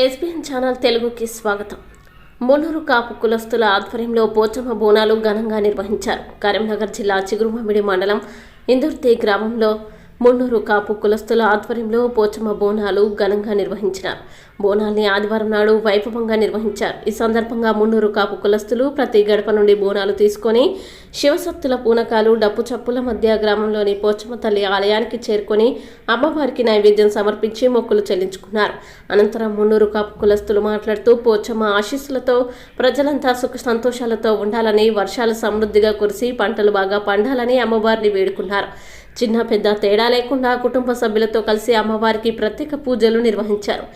SBN channel తెలుగుకి స్వాగతం. మునూరు కాపు కులస్తుల ఆధ్వర్యంలో పోచమ్మ బోనాలు ఘనంగా నిర్వహించారు. కరీంనగర్ జిల్లా చిగురుమామిడి మండలం ఇందుర్తి గ్రామంలో మున్నూరు కాపు కులస్తుల ఆధ్వర్యంలో పోచమ్మ బోనాలు ఘనంగా నిర్వహించినారు. బోనాల్ని ఆదివారం నాడు వైభవంగా నిర్వహించారు. ఈ సందర్భంగా మున్నూరు కాపు కులస్తులు ప్రతి గడప నుండి బోనాలు తీసుకొని శివశక్తుల పూనకాలు డప్పు చప్పుల మధ్య గ్రామంలోని పోచమ్మ తల్లి ఆలయానికి చేరుకొని అమ్మవారికి నైవేద్యం సమర్పించి మొక్కులు చెల్లించుకున్నారు. అనంతరం మున్నూరు కాపు కులస్తులు మాట్లాడుతూ పోచమ్మ ఆశీస్సులతో ప్రజలంతా సుఖ సంతోషాలతో ఉండాలని వర్షాలు సమృద్ధిగా కురిసి పంటలు బాగా పండాలని అమ్మవారిని వేడుకున్నారు. చిన్న పెద్ద తేడా లేకుండా కుటుంబ సభ్యులతో కలిసి అమ్మవారికి ప్రత్యేక పూజలు నిర్వహించారు.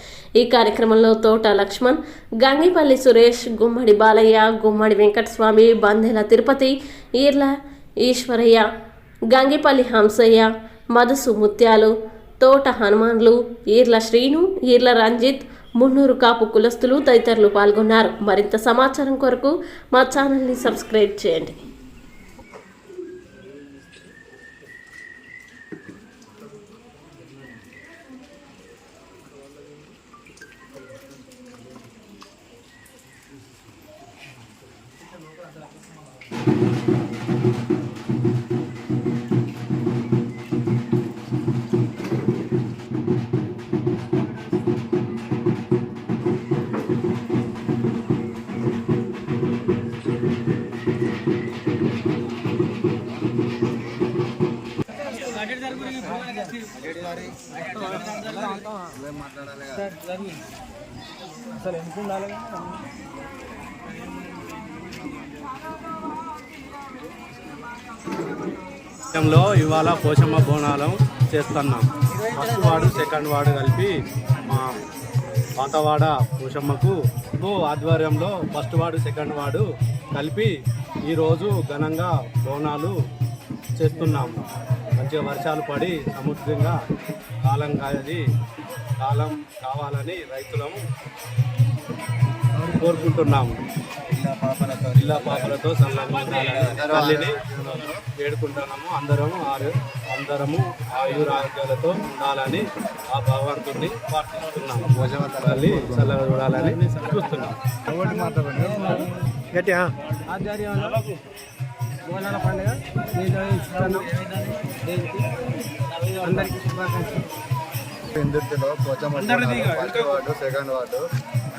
ఈ కార్యక్రమంలో తోట లక్ష్మణ్ గంగిపల్లి సురేష్ గుమ్మడి బాలయ్య గుమ్మడి వెంకటస్వామి బందెల తిరుపతి ఈర్ల ఈశ్వరయ్య గంగిపల్లి హంసయ్య మధుసు ముత్యాలు తోట హనుమాన్లు ఈర్ల శ్రీను ఈర్ల రంజిత్ మున్నూరు కాపు కులస్తులు తదితరులు పాల్గొన్నారు. మరింత సమాచారం కొరకు మా ఛానల్ని సబ్స్క్రైబ్ చేయండి. లో ఇవాళ పోషమ్మ బోనాలం చేస్తున్నాం. ఫస్ట్ వార్డు సెకండ్ వార్డు కలిపి మా పాతవాడ పోషమ్మకు ఆధ్వర్యంలో ఫస్ట్ వార్డు సెకండ్ వార్డు కలిపి ఈరోజు ఘనంగా బోనాలు చేస్తున్నాము మంచిగా వర్షాలు పడి సముద్రంగా కాలం కాది కాలం కావాలని రైతులము కోరుకుంటున్నాము. జిల్లా పాపలతో తల్లిని వేడుకుంటున్నాము. అందరము ఆరు అందరము ఆయుర ఆరోగ్యాలతో ఉండాలని ఆ భగవంతుడిని ప్రార్థిస్తున్నాము. తల్లి చల్లగా చూడాలని చూస్తున్నాము. బోనాల పండుగ. దీనికి అందరికీ శుభాకాంక్షలు. ఇందులో Pochamma first ward second ward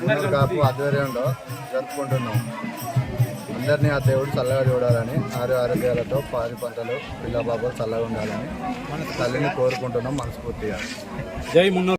మూడు కాపు ఆధ్వర్యంలో జరుపుకుంటున్నాం. అందరినీ ఆ దేవుడు చల్లగా చూడాలని ఆరు ఆరోగ్యాలతో పాది పంటలు పిల్ల బాబులు చల్లగా ఉండాలని తల్లిని కోరుకుంటున్నాం మనస్ఫూర్తిగా. జై మున్నూరు.